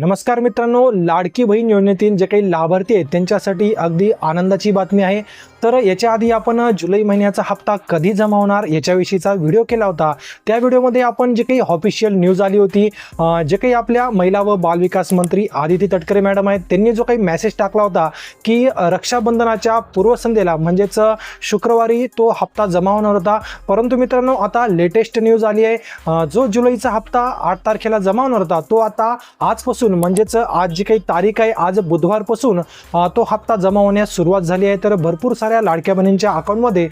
नमस्कार मित्रांनो लाडकी बहीण योजनेतील जे काही लाभार्थी आहेत त्यांच्यासाठी अगदी आनंदाची बातमी आहे. तर याच्या आधी आपण जुलै महिन्याचा हप्ता कधी जमा होणार याच्याविषयीचा व्हिडिओ केला होता. त्या व्हिडिओमध्ये आपण जे काही ऑफिशियल न्यूज आली होती जे काही आपल्या महिला व बालविकास मंत्री आदिती तटकरे मॅडम आहेत त्यांनी जो काही मेसेज टाकला होता की रक्षाबंधनाच्या पूर्वसंध्येला म्हणजेच शुक्रवारी तो हप्ता जमा होणार होता. परंतु मित्रांनो आता लेटेस्ट न्यूज आली आहे. जो जुलैचा हप्ता आठ तारखेला जमा होणार होता तो आता आजपासून म्हणजेच आज जी काही तारीख आहे आज बुधवारपासून तो हप्ता जमा होण्यास सुरुवात झाली आहे. तर भरपूर साऱ्या लाडक्या बहिणींच्या अकाउंटमध्ये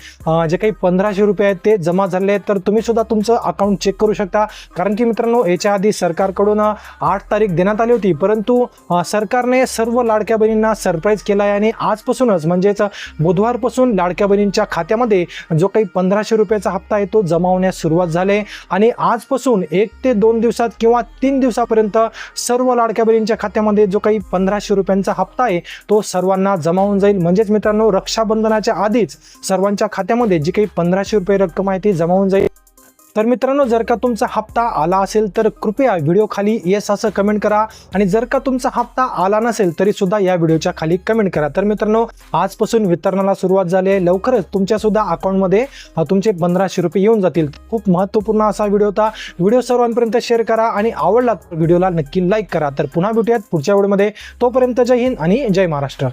जे काही पंधराशे रुपये आहेत ते जमा झाले आहेत. तर तुम्ही सुद्धा तुमचं अकाउंट चेक करू शकता. कारण की मित्रांनो याच्या आधी सरकारकडून आठ तारीख देण्यात आली होती. परंतु सरकारने सर्व लाडक्या बहिणींना सरप्राईज केला आहे आणि आजपासूनच म्हणजेच बुधवारपासून लाडक्या बहिणींच्या खात्यामध्ये जो काही पंधराशे रुपयाचा हप्ता आहे तो जमा होण्यास सुरुवात झाली आहे. आणि आजपासून एक ते दोन दिवसात किंवा तीन दिवसापर्यंत सर्व लाड लाडक्या बहिणींच्या खात्यामध्ये जो काही पंधराशे रुपयांचा हप्ता आहे तो सर्वांना जमा होऊन जाईल. म्हणजेच मित्रांनो रक्षाबंधनाच्या आधीच सर्वांच्या खात्यामध्ये जी काही पंधराशे रुपये रक्कम आहे ती जमा होऊन जाईल. तर मित्रांनो जर का तुमचा हप्ता आला असेल तर कृपया व्हिडिओ खाली येस असं कमेंट करा. आणि जर का तुमचा हप्ता आला नसेल तरी सुद्धा या व्हिडिओच्या खाली कमेंट करा. तर मित्रांनो आजपासून वितरणाला सुरुवात झाली आहे. लवकरच तुमच्या सुद्धा अकाउंटमध्ये तुमचे पंधराशे रुपये येऊन जातील. खूप महत्त्वपूर्ण असा व्हिडिओ होता. व्हिडिओ सर्वांपर्यंत शेअर करा आणि आवडला तर व्हिडिओला नक्की लाईक करा. तर पुन्हा भेटूयात पुढच्या व्हिडिओमध्ये. तोपर्यंत जय हिंद आणि जय महाराष्ट्र.